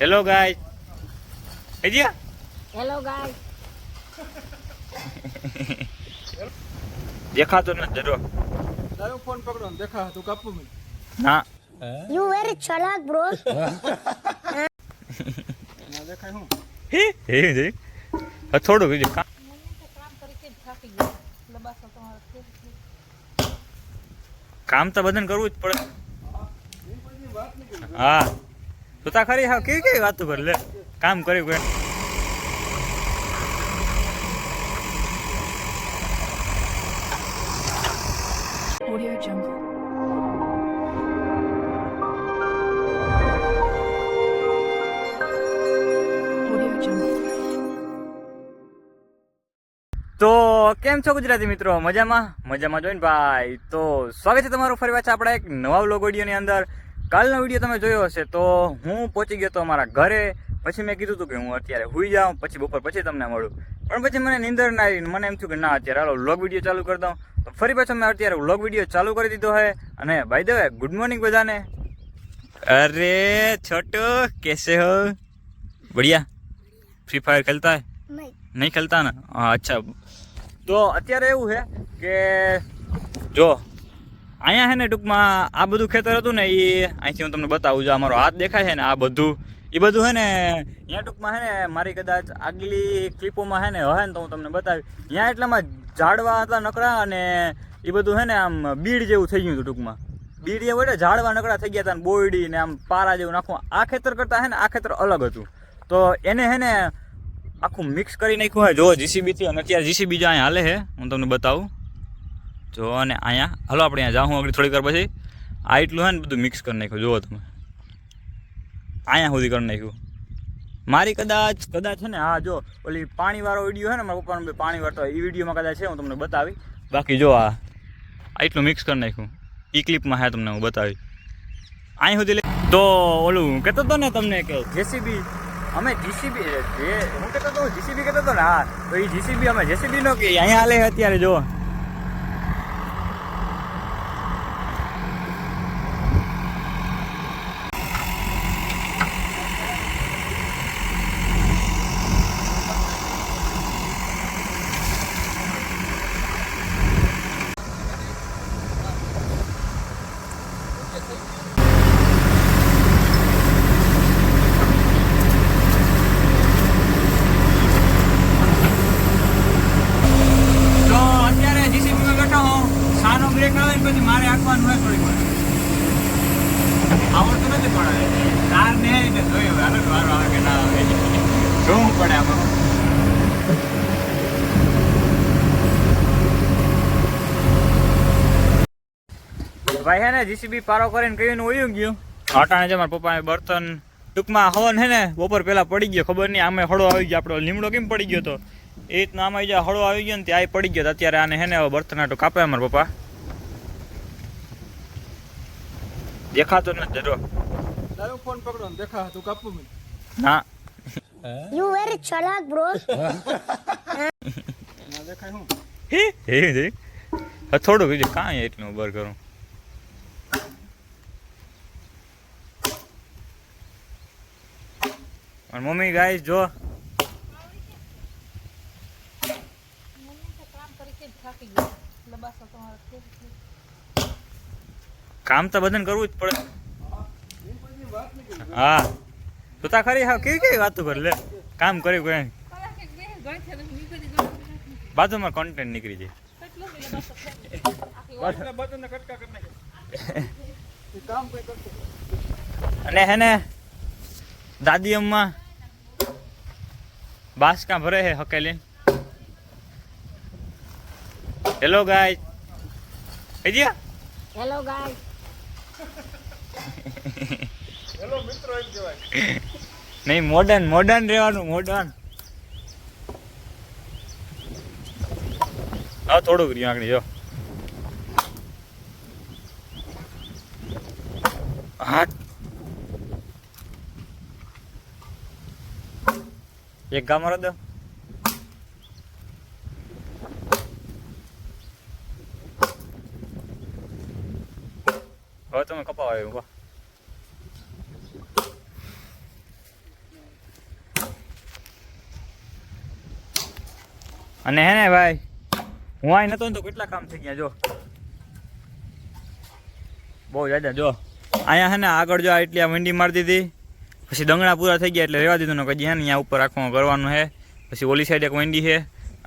Hello guy કહીયા hello ગાય દેખાતો નથી દરો તારો ફોન પકડો ને દેખા તું કાપવું મને ના યુ વેરી ચલાક બ્રો ના દેખાય હું હે હે હે આ થોડું કીધું કામ કામ તો બધાને કરવું જ પડે. હા. તું તા ખરી હા કેવી કેવી વાતો કર? લે કામ કર્યું કોઈ. તો કેમ છો ગુજરાતી મિત્રો? મજામાં? મજામાં જોઈને ભાઈ? તો સ્વાગત છે તમારું ફરી પાછા આપણા એક નવા વ્લોગ વિડીયોની અંદર. કાલનો વીડિયો તમે જોયો હશે તો હું પહોંચી ગયો તો અમારા ઘરે. પછી મેં કીધું હતું કે હું અત્યારે હુઈ જાઉં પછી બપોર પછી તમને મળું. પણ પછી મને નીંદર ના આવી મને એમ થયું કે ના અત્યારે હાલો વ્લોગ વીડિયો ચાલુ કરી દઉં. તો ફરી પાછો મેં અત્યારે વ્લોગ વીડિયો ચાલુ કરી દીધો છે અને ભાઈ દેવે ગુડ મોર્નિંગ બધાને. અરે છોટો કેસે હો? બઢિયા. ફ્રી ફાયર ખેલતા હે? નહીં. નહીં ખેલતા ને? હા અચ્છા. તો અત્યારે એવું છે કે જો અહીંયા છે ને ટૂંકમાં આ બધું ખેતર હતું ને એ અહીંથી હું તમને બતાવું છું. અમારો હાથ દેખાય છે ને, આ બધું. એ બધું છે ને, અહીંયા ટૂંકમાં છે ને, મારી કદાચ આગલી ક્લિપોમાં છે ને, હે ને તો હું તમને બતાવી અહીંયા એટલામાં ઝાડવા હતા નકરા અને એ બધું છે ને, આમ બીડ જેવું થઈ ગયું હતું ટૂંકમાં. બીડ જેવું એટલે ઝાડવા નકરા થઈ ગયા હતા ને બોરડી ને આમ પારા જેવું નાખવું આ ખેતર કરતાં છે ને, આ ખેતર અલગ હતું. તો એને છે ને આખું મિક્સ કરી નાખ્યું હોય. જો જીસીબી થી, અને અત્યારે જીસીબી જ્યાં હાલે છે, હું તમને બતાવું. જો, અને અહીંયા, હલો આપણે અહીંયા જાઉં, આગળ થોડીક વાર પછી. આ એટલું હોય ને બધું મિક્સ કરી નાખ્યું, જુઓ તમે. અહીંયા સુધી કરી નાખ્યું. મારી કદાચ કદાચ છે ને હા જો, ઓલી પાણીવાળો વીડિયો છે ને, મારા પપ્પાનો પાણી વાળતો એ વિડીયોમાં કદાચ છે, હું તમને બતાવી. બાકી જો આ એટલું મિક્સ કરી નાખ્યું. એ ક્લિપમાં હે તમને હું બતાવી. અહીં સુધી તો ઓલું, કહેતો હતો ને તમને કે જેસીબી, અમે જીસીબી, જે હું કહેતો હતો જીસીબી કહેતો હતો ને, હા, તો એ જીસીબી અમે જેસીબી નો કે, અહીંયા હાલે અત્યારે જો તો અત્યારે જીસીબી માં બેઠો હું સાનો બ્રેક આવે ને પછી મારે આંકવાનું હોય થોડીક વાર. આવડતું નથી પણ કાર ને જોયું. અલગ વાર આવે કે ના આવે. જોવું પડે આમાં? ભાઈ હે ને જીસીબી પારો કરીને કહીને વયું ગયું. આટાણે જે મારા પપ્પાએ બર્તન ટૂંકમાં હવન હે ને બપોર પહેલા પડી ગયો ખબર નહીં આમે હળો આવી ગયો આપણો લીમડો કેમ પડી ગયો તો? એ રીતના આમાં જે હળો આવી ગયો ને ત્યાં પડી ગયો અત્યારે આને હે ને હવે બર્તન આટો કાપે મારા પપ્પા. દેખાતો નથી જરો તારો ફોન પકડો ને દેખા તું કાપવું મને. ના. યુ વેરી ચલાક બ્રો ના દેખાય હું. હે? હે હે. થોડું કીધું કાંઈ એટલું બર કરું અને મમ્મી ગાઈસ જો. કામ તો બધાને કરવું જ પડે. હા. તું તા ખરી, હા, કેવી કેવી વાતો કર લે. કામ કર્યું કોઈ બાજુમાં કોન્ટેન્ટ નીકળી જાય. અને હે ને, દાદી અમ્મા બાસકા ભરે હે હકેલી. હેલો ગાય કહીયા હેલો ગાય હેલો મિત્રો એમ કહેવાય. નહીં મોડર્ન મોડર્ન રહેવાનું મોડર્ન હા થોડુંક રહ્યું આગળ જો. હા એક ગામ દો. હવે તમે કપાવ આવ્યું વાહ અને હે ને ભાઈ, હું અહીં નતો ને તો કેટલા કામ થઈ ગયા, જો. બહુ જાજા, જો. અહીંયા હે ને આગળ જો આટલી આ મંડી મારી દીધી પછી દંગણા પૂરા થઈ ગયા એટલે રહેવા દીધું હે ને અહીંયા ઉપર રાખવાનું કરવાનું છે પછી ઓલી સાઈડ એક વંડી છે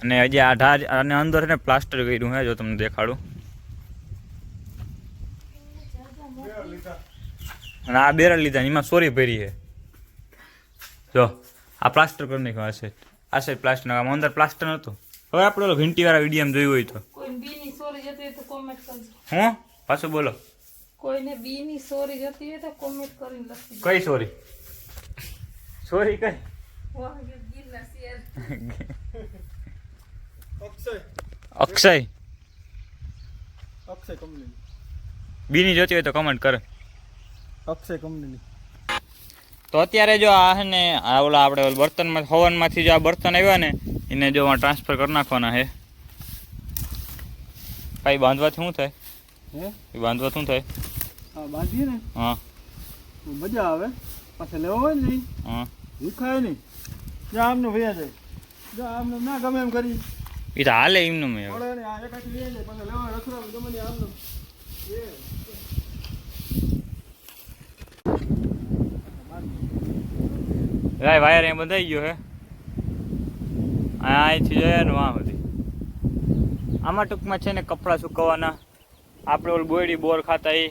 અને હજી આ ઢાર અને અંદર ને પ્લાસ્ટર કર્યું છે જો તમને દેખાડું. અને આ બેરલ લીધા એમાં સોરી ભરી છે જો આ પ્લાસ્ટર કરી નાખ્યું આ સાઈડ આ સાઈડ પ્લાસ્ટર આમ અંદર પ્લાસ્ટર નહોતું હવે આપણે ઓલો ઘંટીવાળા વીડિયો જોયું હોય તો. હું? પાછું બોલો. કોઈને બીની સોરી જતી હોય તો કોમેન્ટ કરીને લખી કઈ સોરી? સોરી કઈ. અક્ષય. અક્ષય અક્ષય કંપની બીની જોતી હોય તો કમેન્ટ કરે. અક્ષય કંપનીની તો અત્યારે જો આ છે ને આ ઓલા આપણે ઓલા બર્તનમાં હવનમાંથી જો આ બર્તન આવ્યા ને એને જો ટ્રાન્સફર કરી નાખવાના છે કાંઈ બાંધવાથી શું થાય? હે? એ બાંધવા શું થાય? હા બાંધીએ ને? હા. મજા આવે. પાછા લેવો હોય ને હા. ભૂખાય નહીં. જ્યાં આમને આમને ના ગમે એમ કરી. એ તો હાલે એમનું મેં. પડે ને આ એકાથી લઈ જાય પાછા લેવા રખડાવે ગમે ને આમને. રાય વાયર અહીંયા બંધાઈ ગયો હે. અહીંથી જોઈએ ને વાં સુધી આમાં ટૂંકમાં છે ને કપડાં સુકવવાના. આપણે ઓલું બોયડી બોર ખાતા એ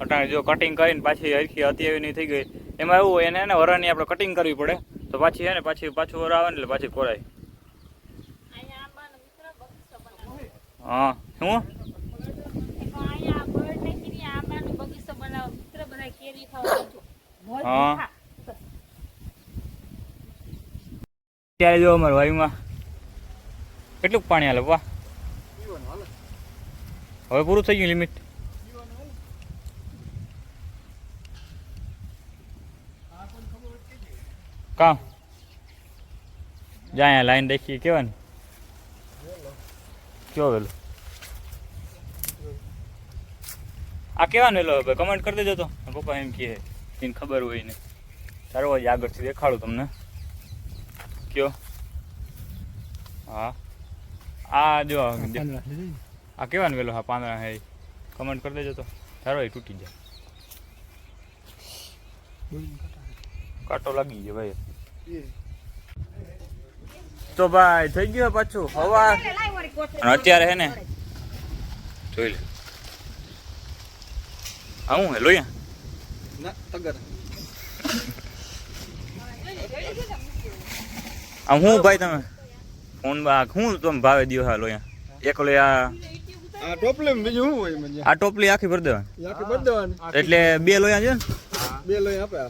અટાણે જો કટિંગ કરીને પાછી હરખી હતી એવી નહીં થઈ ગઈ. એમાં એવું હોય એને એને વરાની આપણે કટિંગ કરવી પડે. તો પાછી છે ને પાછી પાછું વરા આવે ને એટલે પાછી કોરાય હા શું? હા. ત્યારે જો અમારા વાયુમાં કેટલું પાણી હાલે વાહ. હવે પૂરું થઈ ગયું લિમિટ કામ? જાય લાઈન દેખીએ કેવા ને? કયો વેલો? આ કેવાનું વેલો હવે કમેન્ટ કરી દેજો તો. પપ્પા એમ કહે એને ખબર હોય ને. તારો જ આગળથી દેખાડું તમને. કયો? હા. આ જો આ કેવાનું વેલો હા પાંદડા હે કમેન્ટ કરી દેજો તો. એ તૂટી જાય. કાંટો લાગી ગયો ભાઈ. તો ભાઈ થઈ ગયો પાછું. હવા. અત્યારે હે ને જોઈ લે. હા હું હે લોહિયા ના તગર આમ હું ભાઈ તમે? ફોન બા હું તમે ભાવે દ્યો હા લોહિયા એક લે આ આ ટોપલે બીજું શું હોય આ ટોપલી આખી ભરી દેવાની. એટલે બે લોહિયા છે ને? બે લોયા આપે.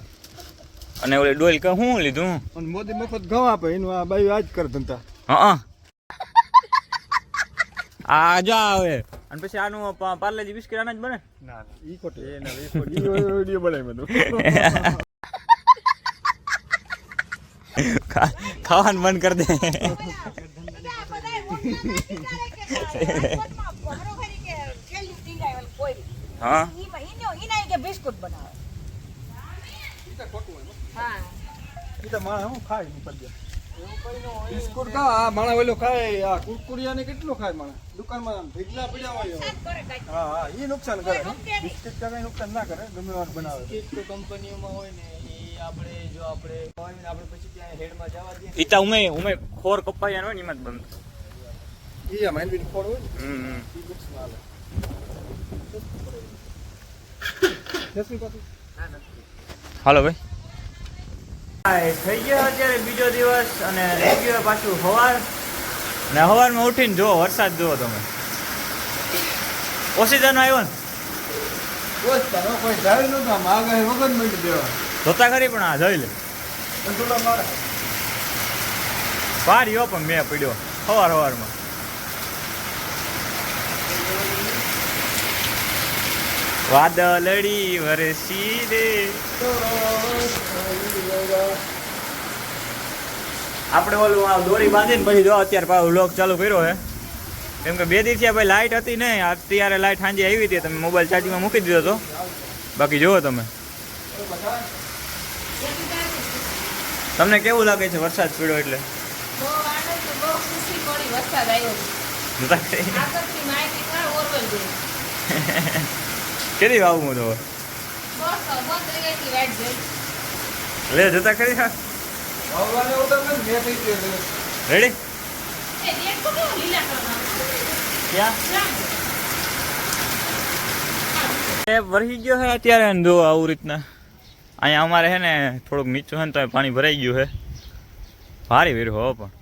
અને ઓલે ડોલ કે હું લીધું? અને મોદી મફત ઘઉં આપે એનું આ બાયું આજ કર ધંધા. હા. આ જો આવે. અને પછી આનું પાર્લેજી બિસ્કિટ આના જ બને? ના ના ઈ ખોટું. એ ના એ ખોટું. ઈ વિડિયો બનાવી મને. ખાવાનું મન કર દે. હા બિસ્કુટ બનાવે તો માણસ હું ખાય ઉપર દે. બિસ્કુટ આ માણસ ઓલો ખાય આ કુરકુરિયા ને કેટલું ખાય માણસ દુકાનમાં આમ ભીગલા પડ્યા હોય હા હા એ નુકસાન કરે. બિસ્કિટ કા કઈ નુકસાન ના કરે ગમે વાર બનાવે. તો કંપનીઓમાં હોય ને એ આપણે જો આપણે આપણે પછી ત્યાં હેડમાં જવા દઈએ ઈતા ઉમે ઉમે ખોર કપાયા હોય ને એમાં જ બંધ. ઈ આ માઇન્ડ ફોડ હોય હમ આવે. હાલો ભાઈ. થઈ ગયો અત્યારે બીજો દિવસ અને થઈ ગયો પાછું સવાર ને સવારમાં ઉઠીને જુઓ વરસાદ જુઓ તમે. ઓસીજાનો આવ્યો ને? જોતા ખરી પણ આ જોઈ લે. મારે. પાડ્યો પણ મેં પડ્યો સવાર સવારમાં વાદળડી વરસી રે આપણે ઓલું આ દોરી બાંધીને પછી જો અત્યારે પાછો લોક ચાલુ કર્યો હે. કેમ કે બે દિવસે ભાઈ લાઇટ હતી નહીં અત્યારે લાઇટ સાંજે આવી હતી તમે મોબાઈલ ચાર્જિંગમાં મૂકી દીધો તો. બાકી જુઓ તમે. તમને કેવું લાગે છે વરસાદ પીડો એટલે? વરસાદ આવ્યો. કેદી વાવું હું લે, જતા કરી હા. રેડી વરસી ગયો છે અત્યારે જો આવું રીતના. અહીંયા અમારે છે ને થોડુંક નીચું છે ને તો પાણી ભરાઈ ગયું છે ભારી વીર હો પણ.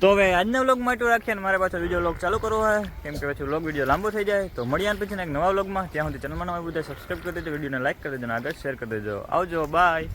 તો હવે આજના વ્લોગ માટે રાખીએ અને મારે પાછો બીજો વ્લોગ ચાલુ કરવો હોય. કેમ કે પછી વ્લોગ વીડિયો લાંબો થઈ જાય. તો મળ્યા પછી એક નવા વ્લોગમાં ત્યાં સુધી ચેનલમાં નવા બધા સબસ્ક્રાઈબ કરી દેજો વિડીયોને લાઈક કરી દેજો આગળ શેર કરી દેજો. આવજો બાય